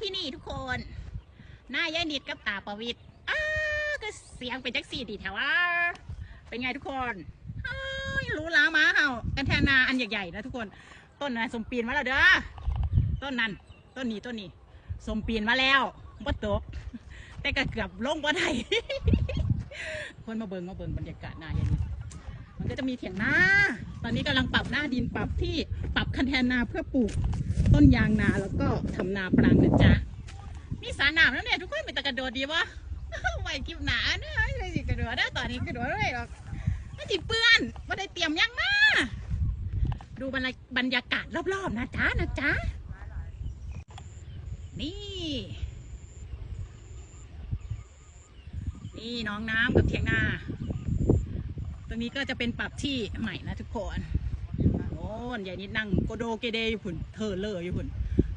ที่นี่ทุกคน หน้ายายนิดกับตาประวิตรอ้าก็เสียงเป็นแจักสี่ดีแถวว่า เป็นไงทุกคนรู้ล้ามาเห่ากันแทนาอันใหญ่ๆนะทุกคน ต้นนะสมปีนมาแล้วเด้อ ต้นนั้น ต้นนี้ต้นนี้ สมปีนมาแล้วบ่ตก แต่ก็เกือบลงบ่ได้คนมาเบิงมาเบิงบรรยากาศหน้าอย่างนี้ มันก็จะมีเถียงนาตอนนี้กำลังปรับหน้าดินปรับที่ปรับคันแทนนาเพื่อปลูกต้นยางนาแล้วก็ทำนาปรังนะจ๊ะมีสารน้ำแล้วเนี่ยทุกคนเป็นตะกระโดดดีวะไหวกิบหนาเนี่ยไม่สิกระโดดนะตอนนี้กระโดดได้หรอกไม่ติเปื้อนไม่ได้เตรียมยังมาดูบรรยากาศรอบๆนะจ๊ะนะจ๊ะนี่ นี่น้องน้ำกับเทียงนา นี้ก็จะเป็นปรับที่ใหม่นะทุกคนโอ้ยใหญ่นิดนั่งโกโดเกเดอยู่พุ่นเธอเลออยู่พุ่น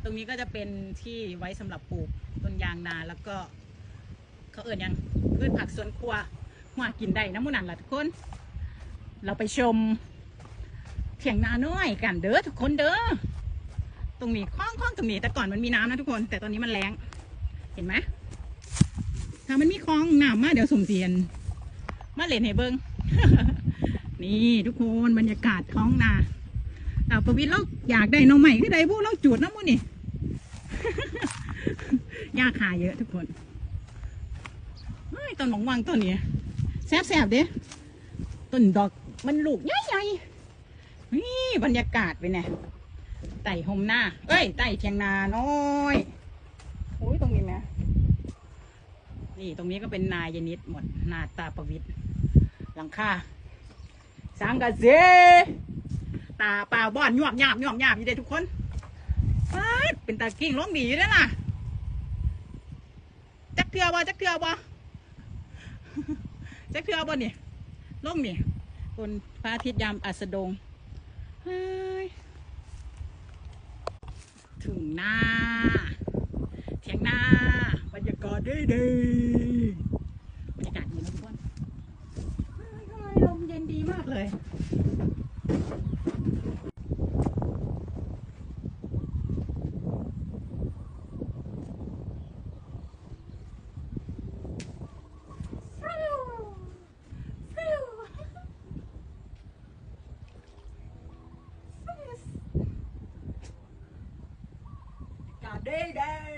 ตรงนี้ก็จะเป็นที่ไว้สำหรับปลูกต้นยางนาแล้วก็เขาเอื่นยังพืชผักสวนครัวหัวกินได้นะหมุนันล่ะทุกคน เราไปชมเถียงนาน้อยกันเด้อทุกคนเด้อตรงนี้คล้องคล้องตรงนี้แต่ก่อนมันมีน้ำนะทุกคน แต่ตอนนี้มันแรงเห็นไหมถ้ามันมีคลองน้ำมาเดี๋ยวสมเสียนมาเล่นให้เบิง นี่ทุกคนบรรยากาศท้องนาเอาประวิตรเราอยากได้น้องใหม่ก็ได้พวกเราจูดน้ำมันนี่ยากหาเยอะทุกคนเฮ้ยต้นหมองวังต้นนี้แซ่บๆเด้ต้นดอกมันลูกใหญ่ๆนี่บรรยากาศไปเนี่ยไต่หมหน้า เอ้ยไต่เทียงนาน้อยโอ้ยตรงนี้ไหมนี่ตรงนี้ก็เป็นนายนิดหมดนาตาประวิตร หลังคาสังกะเสตาเปล่าบ่อนยวบหยาบยวบหยาบอยู่เด้ทุกคนเป็นตากิ้งล้มดีอยู่เด้อล่ะจักเทือบ่จักเทือบ่จักเทือบ่นี่ล่มนี่บนพระอาทิตย์ยามอัสดงถึงหน้าเถียงหน้าบรรยากาศดีดีบรรยากาศดีนะทุกคนเฮ้ยทำไมลมเย็นดีมากเลยกาเด้